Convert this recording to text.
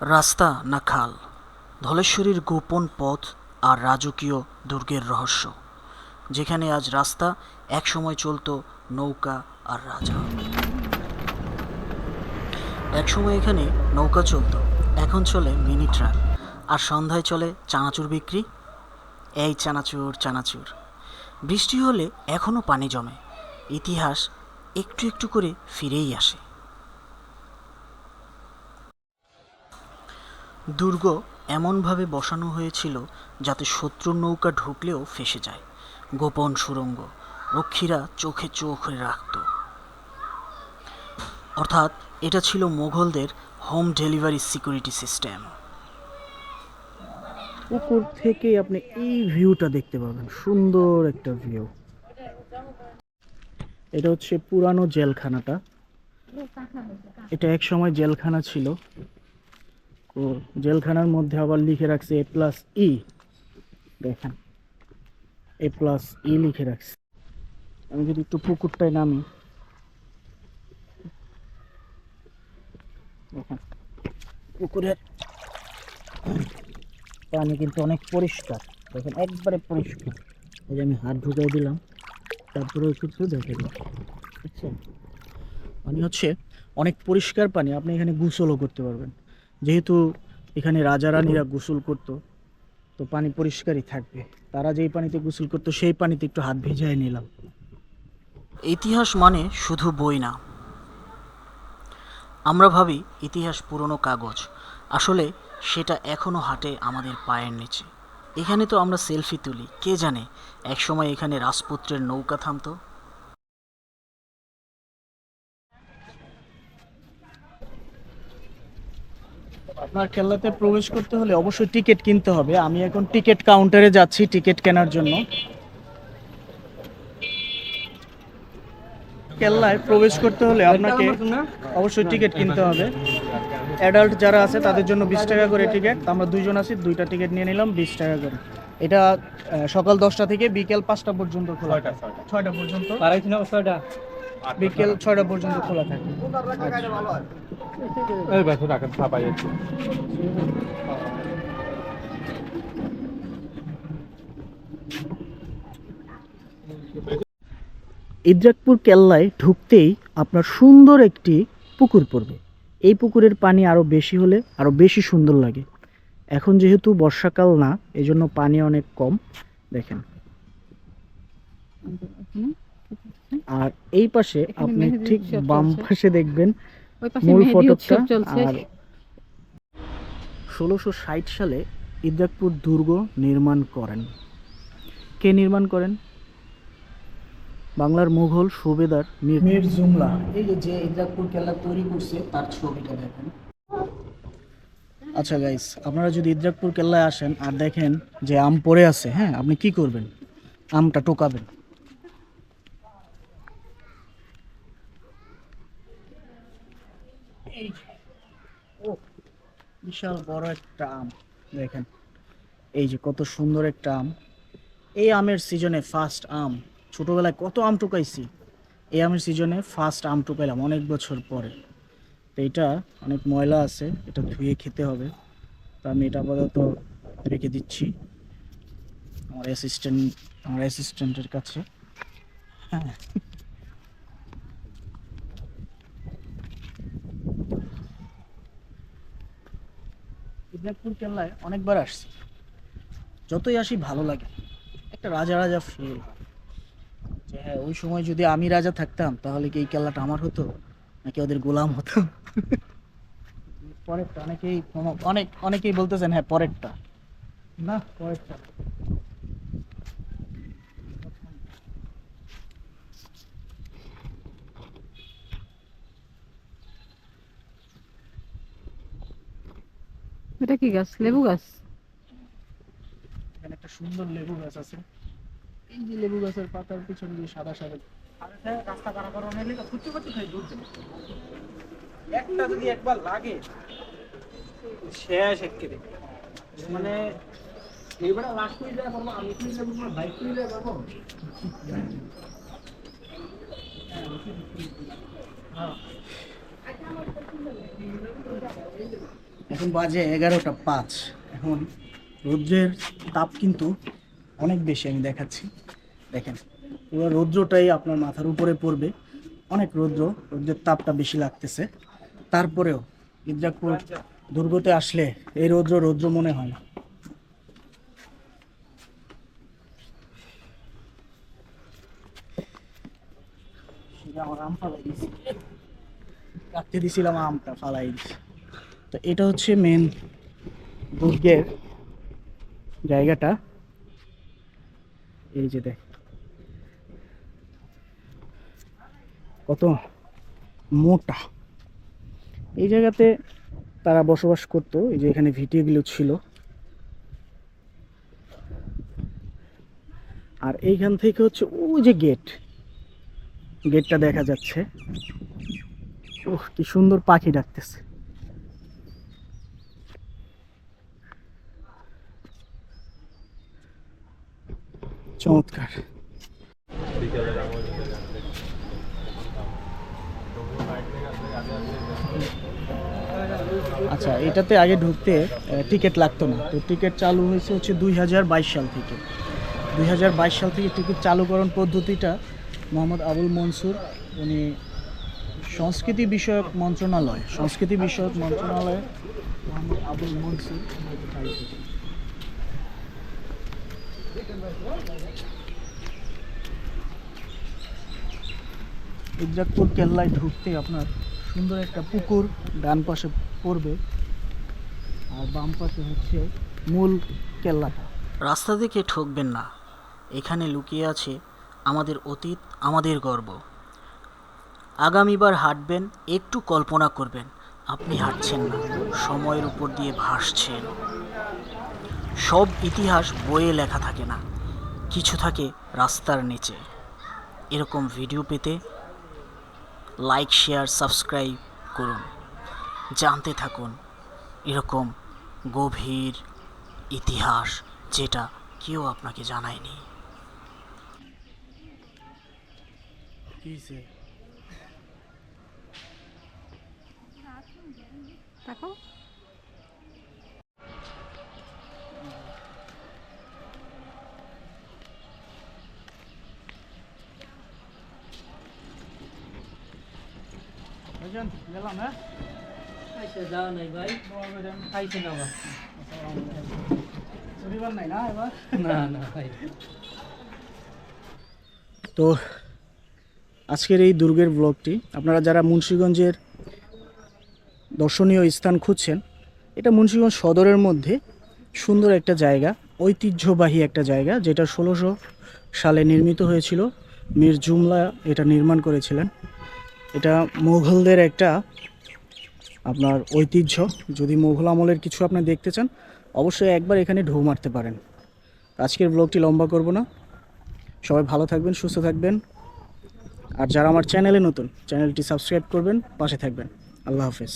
রাস্তা না খাল? ধলেশ্বরীর গোপন পথ আর রাজকীয় দুর্গের রহস্য, যেখানে আজ রাস্তা একসময় চলতো নৌকা আর রাজা। একসময় এখানে নৌকা চলতো, এখন চলে মিনি ট্রাক, আর সন্ধ্যায় চলে চানাচুর বিক্রি। এই চানাচুর চানাচুর। বৃষ্টি হলে এখনও পানি জমে, ইতিহাস একটু একটু করে ফিরেই আসে। দুর্গ এমনভাবে বসানো হয়েছিল যাতে শত্রুর নৌকা ঢুকলেও ফেসে যায়। গোপন সুড়ঙ্গ রক্ষীরা চোখে চোখ রাখত। অর্থাৎ এটা ছিল মোগলদের হোম ডেলিভারি সিকিউরিটি সিস্টেম। উপর থেকে আপনি এই ভিউটা দেখতে পাবেন, সুন্দর একটা ভিউ। এটা হচ্ছে পুরানো জেলখানাটা। এটা এক সময় জেলখানা ছিল। তো জেলখানার মধ্যে আবার লিখে রাখছে এ প্লাস ই দেখেন এ প্লাস ই লিখে রাখছে। আমি যদি একটু পুকুরটায় নামি পুকুরের পানি কিন্তু অনেক পরিষ্কার। দেখেন, একবারে পরিষ্কার। এই যে আমি হাত ঢুকাই দিলাম, তারপরেও কিছু দেখে বুঝছেন? পানি হচ্ছে অনেক পরিষ্কার পানি, আপনি এখানে গুসলও করতে পারবেন। যেহেতু এখানে রাজা রানীরা গোসল করতো তো পানি পরিষ্কারই থাকবে। তারা যেই পানিতে গোসল করতো সেই পানিতে একটু হাত ভেজায় নিলাম। ইতিহাস মানে শুধু বই না। আমরা ভাবি ইতিহাস পুরনো কাগজ। আসলে সেটা এখনও হাঁটে আমাদের পায়ের নিচে। এখানে তো আমরা সেলফি তুলি কে জানে? একসময় এখানে রাজপুত্রের নৌকা থামতো। আপনার খেলাতে প্রবেশ করতে হলে অবশ্যই টিকিট কিনতে হবে। আমি এখন টিকিট কাউন্টারে যাচ্ছি টিকিট কেনার জন্য। কেল্লায় প্রবেশ করতে হলে আপনাকে অবশ্যই টিকিট কিনতে হবে। অ্যাডাল্ট যারা আছে তাদের জন্য বিশ টাকা করে টিকিট। আমরা দুইজন আছি দুইটা টিকিট নিয়ে নিলাম বিশ টাকা করে। এটা সকাল দশটা থেকে বিকেল পাঁচটা পর্যন্ত খোলা ছয়টা পর্যন্ত। বিকেল ছয়টা পর্যন্ত খোলা থাকে। এই ছাপাই ইদ্রাকপুর কেল্লায় ঢুকতেই আপনার সুন্দর একটি পুকুর পড়বে। এই পুকুরের পানি আরও বেশি হলে আরও বেশি সুন্দর লাগে। এখন যেহেতু বর্ষাকাল না এই জন্য পানি অনেক কম। দেখেন। আর এই পাশে আপনি ঠিক বাম। পাশে দেখবেন ওই পাশে মেহেদি উৎসব চলছে। ষোলোশো ষাট সালে ইদ্রাকপুর দুর্গ নির্মাণ করেন। কে নির্মাণ করেন? বাংলার মুঘল সুবেদার মীর জুমলা। এই যে যে ইদ্রাকপুর কেল্লা তৈরি করছে তার ছবিটা দেখেন। আচ্ছা গাইস আপনারা যদি ইদ্রাকপুর কেল্লায় আসেন আর দেখেন যে আম পড়ে আছে হ্যাঁ আপনি কি করবেন? আমটা টোকাবেন। ও, বিশাল বড় একটা আম। দেখেন, এই যে কত সুন্দর একটা আম। এই আমের সিজনে ফার্স্ট আম, ছোটবেলায় কত আম টুকাইছি? এই আমের সিজনে ফার্স্ট আম টুকাইলাম অনেক বছর পরে। তো এটা অনেক ময়লা আছে, এটা ধুয়ে খেতে হবে। তো আমি এটা আপাতত রেখে দিচ্ছি আমার অ্যাসিস্ট্যান্ট আমার অ্যাসিস্ট্যান্টের কাছে। হ্যাঁ। ইবনাপুর কেল্লায় অনেকবার আসছি। যতই আসি, ভালো লাগে। একটা রাজা রাজা ফিল যে হ্যাঁ ওই সময় যদি আমি রাজা থাকতাম, তাহলে কি এই কেল্লাটা আমার হতো? নাকি ওদের গোলাম হতো? পরেরটা, অনেকেই অনেক অনেকেই বলতেছেন হ্যাঁ পরেরটা। না, পরেরটা এটা কি গাছ? লেবু গাছ? এখানে একটা সুন্দর লেবু গাছ আছে। এই যে লেবু গাছের পাতার পিছনে যে সাদা সাদা। রাস্তা পারাপার হলে ফুটতে ফুটতে খাই, দূর একটা যদি একবার লাগে শেষ একেবারে মানে এইবার লাস্ট করে যায় আমি করে যাব আমার বাইক করে যায় পারব এখন বাজে এগারোটা পাঁচ। এখন রৌদ্রের তাপ কিন্তু অনেক বেশি, আমি দেখাচ্ছি। দেখেন, পুরো রৌদ্রটাই আপনার মাথার উপরে পড়বে। অনেক রৌদ্র, রৌদ্রের তাপটা বেশি লাগতেছে। তারপরেও ইদ্রাকপুর দুর্গতে আসলে এই রৌদ্র রৌদ্র মনে হয় না। কাটতে দিছিলাম আমটা, ফালাই দিছি। তো এটা হচ্ছে মেন দুর্গের জায়গাটা। এই যে দেখ। কত মোটা। এই জায়গাতে তারা বসবাস করতো, এই যে এখানে ভিটিগুলো ছিল। আর এইখান থেকে হচ্ছে ওই যে গেট গেটটা দেখা যাচ্ছে। ওহ, কি সুন্দর পাখি ডাকতেছে। চমৎকার। আচ্ছা এটাতে আগে ঢুকতে টিকিট লাগতো না। তো টিকিট চালু হয়েছে হচ্ছে দুই হাজার বাইশ সাল থেকে। দুই হাজার বাইশ সাল থেকে টিকিট চালুকরণ পদ্ধতিটা মোহাম্মদ আবুল মনসুর, উনি সংস্কৃতি বিষয়ক মন্ত্রণালয়, সংস্কৃতি বিষয়ক মন্ত্রণালয় মোহাম্মদ আবুল মনসুর উনি এটা চালু করেছেন। ইদ্রাকপুর কেল্লায় ঢুকতে আপনার সুন্দর একটা পুকুর ডান পাশে পড়বে, আর বাম পাশে হচ্ছে মূল কেল্লাটা। রাস্তা থেকে ঠকবেন না, এখানে লুকিয়ে আছে আমাদের অতীত, আমাদের গর্ব। আগামীবার হাঁটবেন, একটু কল্পনা করবেন, আপনি হাঁটছেন না, সময়ের উপর দিয়ে ভাসছেন। সব ইতিহাস বইয়ে লেখা থাকে না কিছু থাকে রাস্তার নিচে। এরকম ভিডিও পেতে লাইক শেয়ার সাবস্ক্রাইব করুন। জানতে থাকুন এরকম গভীর ইতিহাস যেটা কেউ আপনাকে জানায়নি। দেখো গেলাম হ্যাঁ যাও নাই ভাই খাইছে না বা শনিবার নাই না এবার না না ভাই তো আজকের এই দুর্গের ব্লগটি আপনারা যারা মুন্সীগঞ্জের দর্শনীয় স্থান খুঁজছেন এটা মুন্সীগঞ্জ সদরের মধ্যে সুন্দর একটা জায়গা ঐতিহ্যবাহী একটা জায়গা যেটা ষোলোশো সালে নির্মিত হয়েছিল। মীর জুমলা এটা নির্মাণ করেছিলেন। এটা মোঘলদের একটা আপনার ঐতিহ্য। যদি মোঘল আমলের কিছু আপনি দেখতে চান, অবশ্যই একবার এখানে ঢৌ মারতে পারেন। আজকের ব্লগটি লম্বা করব না। সবাই ভালো থাকবেন, সুস্থ থাকবেন। আর যারা আমার চ্যানেলে নতুন, চ্যানেলটি সাবস্ক্রাইব করবেন, পাশে থাকবেন। আল্লাহ হাফেজ।